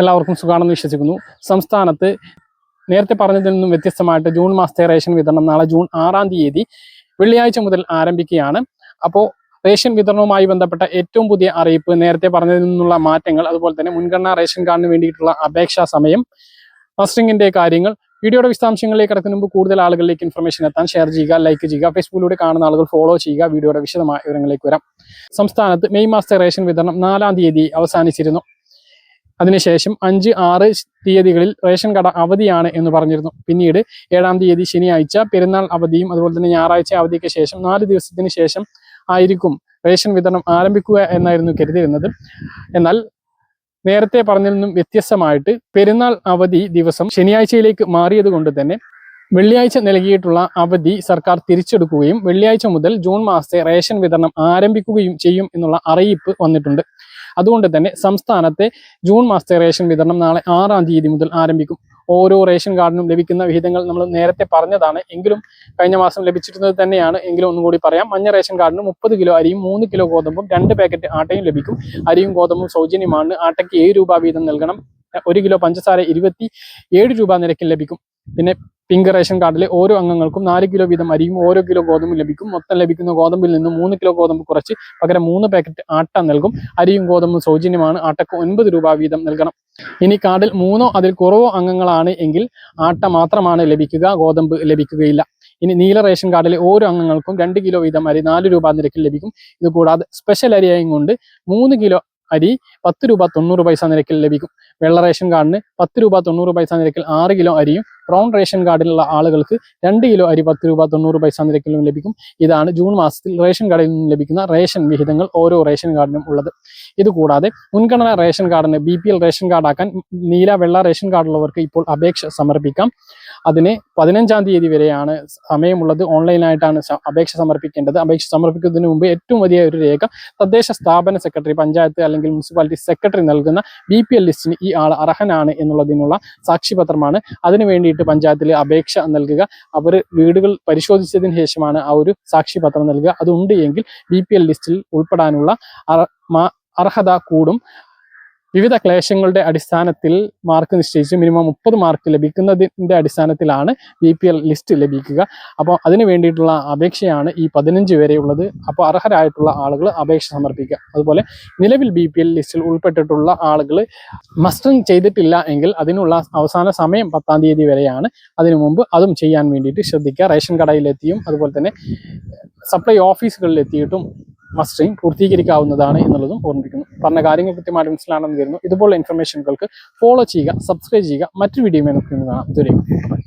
എല്ലാവർക്കും സുഖമാണെന്ന് വിശ്വസിക്കുന്നു. സംസ്ഥാനത്ത് നേരത്തെ പറഞ്ഞതിൽ നിന്നും വ്യത്യസ്തമായിട്ട് ജൂൺ മാസത്തെ റേഷൻ വിതരണം നാളെ ജൂൺ ആറാം തീയതി വെള്ളിയാഴ്ച മുതൽ ആരംഭിക്കുകയാണ്. അപ്പോൾ റേഷൻ വിതരണവുമായി ബന്ധപ്പെട്ട ഏറ്റവും പുതിയ അറിയിപ്പ് നേരത്തെ പറഞ്ഞതിൽ നിന്നുള്ള മാറ്റങ്ങൾ അതുപോലെ തന്നെ മുൻഗണനാ റേഷൻ കാർഡിന് വേണ്ടിയിട്ടുള്ള അപേക്ഷാ സമയം മസ്റ്ററിംഗിന്റെ കാര്യങ്ങൾ വീഡിയോയുടെ വിശദാംശങ്ങളിലേക്ക് കിടക്കുന്ന മുമ്പ് കൂടുതൽ ആളുകളിലേക്ക് ഇൻഫർമേഷൻ എത്താൻ ഷെയർ ചെയ്യുക ലൈക്ക് ചെയ്യുക ഫേസ്ബുക്കിലൂടെ കാണുന്ന ആളുകൾ ഫോളോ ചെയ്യുക വീഡിയോയുടെ വിശദമായ വിവരങ്ങളിലേക്ക് വരാം. സംസ്ഥാനത്ത് മെയ് മാസത്തെ റേഷൻ വിതരണം നാലാം തീയതി അവസാനിച്ചിരുന്നു. അതിനുശേഷം അഞ്ച് ആറ് തീയതികളിൽ റേഷൻ കട അവധിയാണ് എന്ന് പറഞ്ഞിരുന്നു. പിന്നീട് ഏഴാം തീയതി ശനിയാഴ്ച പെരുന്നാൾ അവധിയും അതുപോലെ തന്നെ ഞായറാഴ്ച അവധിക്ക് ശേഷം നാല് ദിവസത്തിന് ശേഷം ആയിരിക്കും റേഷൻ വിതരണം ആരംഭിക്കുക എന്നായിരുന്നു കരുതിയിരുന്നത്. എന്നാൽ നേരത്തെ പറഞ്ഞതിൽ നിന്നും വ്യത്യസ്തമായിട്ട് പെരുന്നാൾ അവധി ദിവസം ശനിയാഴ്ചയിലേക്ക് മാറിയത് കൊണ്ട് തന്നെ വെള്ളിയാഴ്ച നൽകിയിട്ടുള്ള അവധി സർക്കാർ തിരിച്ചെടുക്കുകയും വെള്ളിയാഴ്ച മുതൽ ജൂൺ മാസത്തെ റേഷൻ വിതരണം ആരംഭിക്കുകയും ചെയ്യും എന്നുള്ള അറിയിപ്പ് വന്നിട്ടുണ്ട്. അതുകൊണ്ട് തന്നെ സംസ്ഥാനത്തെ ജൂൺ മാസത്തെ റേഷൻ വിതരണം നാളെ ആറാം തീയതി മുതൽ ആരംഭിക്കും. ഓരോ റേഷൻ കാർഡിനും ലഭിക്കുന്ന വിഹിതങ്ങൾ നമ്മൾ നേരത്തെ പറഞ്ഞതാണ്. എങ്കിലും കഴിഞ്ഞ മാസം ലഭിച്ചിരുന്നത് തന്നെയാണ്. എങ്കിലും ഒന്നും കൂടി പറയാം. മഞ്ഞ റേഷൻ കാർഡിന് മുപ്പത് കിലോ അരിയും മൂന്ന് കിലോ ഗോതമ്പും രണ്ട് പാക്കറ്റ് ആട്ടയും ലഭിക്കും. അരിയും ഗോതമ്പും സൗജന്യമാണ്. ആട്ടയ്ക്ക് ഏഴ് രൂപ വീതം നൽകണം. ഒരു കിലോ പഞ്ചസാര ഇരുപത്തി ഏഴ് രൂപ നിരക്കിൽ ലഭിക്കും. പിന്നെ പിങ്ക് റേഷൻ കാർഡിലെ ഓരോ അംഗങ്ങൾക്കും നാല് കിലോ വീതം അരിയും ഓരോ കിലോ ഗോതമ്പും ലഭിക്കും. മൊത്തം ലഭിക്കുന്ന ഗോതമ്പിൽ നിന്ന് മൂന്ന് കിലോ ഗോതമ്പ് കുറച്ച് പകരം മൂന്ന് പാക്കറ്റ് ആട്ട നൽകും. അരിയും ഗോതമ്പും സൗജന്യമാണ്. ആട്ടക്ക് ഒൻപത് രൂപ വീതം നൽകണം. ഇനി കാർഡിൽ മൂന്നോ അതിൽ കുറവോ അംഗങ്ങളാണ് എങ്കിൽ ആട്ട മാത്രമാണ് ലഭിക്കുക. ഗോതമ്പ് ലഭിക്കുകയില്ല. ഇനി നീല റേഷൻ കാർഡിലെ ഓരോ അംഗങ്ങൾക്കും രണ്ട് കിലോ വീതം അരി നാല് രൂപ നിരക്കിൽ ലഭിക്കും. ഇതുകൂടാതെ സ്പെഷ്യൽ അരിയായും കൊണ്ട് മൂന്ന് കിലോ അരി പത്ത് രൂപ തൊണ്ണൂറ് പൈസ നിരക്കിൽ ലഭിക്കും. വെള്ള റേഷൻ കാർഡിന് പത്ത് രൂപ തൊണ്ണൂറ് പൈസ നിരക്കിൽ ആറ് കിലോ അരിയും ബ്രൗൺ റേഷൻ കാർഡിലുള്ള ആളുകൾക്ക് രണ്ട് കിലോ അരി പത്ത് രൂപ തൊണ്ണൂറ് പൈസ നിരക്കിലും ലഭിക്കും. ഇതാണ് ജൂൺ മാസത്തിൽ റേഷൻ കാർഡിൽ നിന്നും ലഭിക്കുന്ന റേഷൻ വിഹിതങ്ങൾ ഓരോ റേഷൻ കാർഡിനും ഉള്ളത്. ഇതുകൂടാതെ മുൻഗണന റേഷൻ കാർഡിന് ബി റേഷൻ കാർഡാക്കാൻ നീല വെള്ള റേഷൻ കാർഡുള്ളവർക്ക് ഇപ്പോൾ അപേക്ഷ സമർപ്പിക്കാം. അതിന് പതിനഞ്ചാം തീയതി വരെയാണ് സമയമുള്ളത്. ഓൺലൈനായിട്ടാണ് അപേക്ഷ സമർപ്പിക്കേണ്ടത്. അപേക്ഷ സമർപ്പിക്കുന്നതിന് മുമ്പ് ഏറ്റവും വലിയ ഒരു രേഖ തദ്ദേശ സ്ഥാപന സെക്രട്ടറി പഞ്ചായത്ത് അല്ലെങ്കിൽ മുനിസിപ്പാലിറ്റി സെക്രട്ടറി നൽകുന്ന ബി പി എൽ ലിസ്റ്റിന് ഈ ആൾ അർഹനാണ് എന്നുള്ളതിനുള്ള സാക്ഷിപത്രമാണ്. അതിനു വേണ്ടിയിട്ട് പഞ്ചായത്തിൽ അപേക്ഷ നൽകുക. അവർ വീടുകൾ പരിശോധിച്ചതിന് ശേഷമാണ് ആ ഒരു സാക്ഷിപത്രം നൽകുക. അതുണ്ട് എങ്കിൽ ബി പി എൽ ലിസ്റ്റിൽ ഉൾപ്പെടാനുള്ള അർഹത കൂടും. വിവിധ ക്ലേശങ്ങളുടെ അടിസ്ഥാനത്തിൽ മാർക്ക് നിശ്ചയിച്ച് മിനിമം മുപ്പത് മാർക്ക് ലഭിക്കുന്നതിന്റെ അടിസ്ഥാനത്തിലാണ് ബി പി എൽ ലിസ്റ്റ് ലഭിക്കുക. അപ്പോൾ അതിന് വേണ്ടിയിട്ടുള്ള അപേക്ഷയാണ് ഈ പതിനഞ്ച് വരെയുള്ളത് അപ്പോൾ അർഹരായിട്ടുള്ള ആളുകൾ അപേക്ഷ സമർപ്പിക്കുക. അതുപോലെ നിലവിൽ ബി പി എൽ ലിസ്റ്റിൽ ഉൾപ്പെട്ടിട്ടുള്ള ആളുകൾ മസ്റ്ററിങ് ചെയ്തിട്ടില്ല എങ്കിൽ അതിനുള്ള അവസാന സമയം പത്താം തീയതി വരെയാണ്. അതിനു മുമ്പ് അതും ചെയ്യാൻ വേണ്ടിയിട്ട് ശ്രദ്ധിക്കുക. റേഷൻ കടയിലെത്തിയും അതുപോലെ തന്നെ സപ്ലൈ ഓഫീസുകളിലെത്തിയിട്ടും മസ്റ്ററിങ് പൂർത്തീകരിക്കാവുന്നതാണ് എന്നുള്ളതും ഓർമ്മിപ്പിക്കുന്നു. പറഞ്ഞ കാര്യങ്ങൾ കൃത്യമായിട്ട് മനസ്സിലാണെന്ന് കരുതുന്നു. ഇതുപോലുള്ള ഇൻഫർമേഷനുകൾക്ക് ഫോളോ ചെയ്യുക സബ്സ്ക്രൈബ് ചെയ്യുക മറ്റു വീഡിയോ നമുക്ക് കാണാം.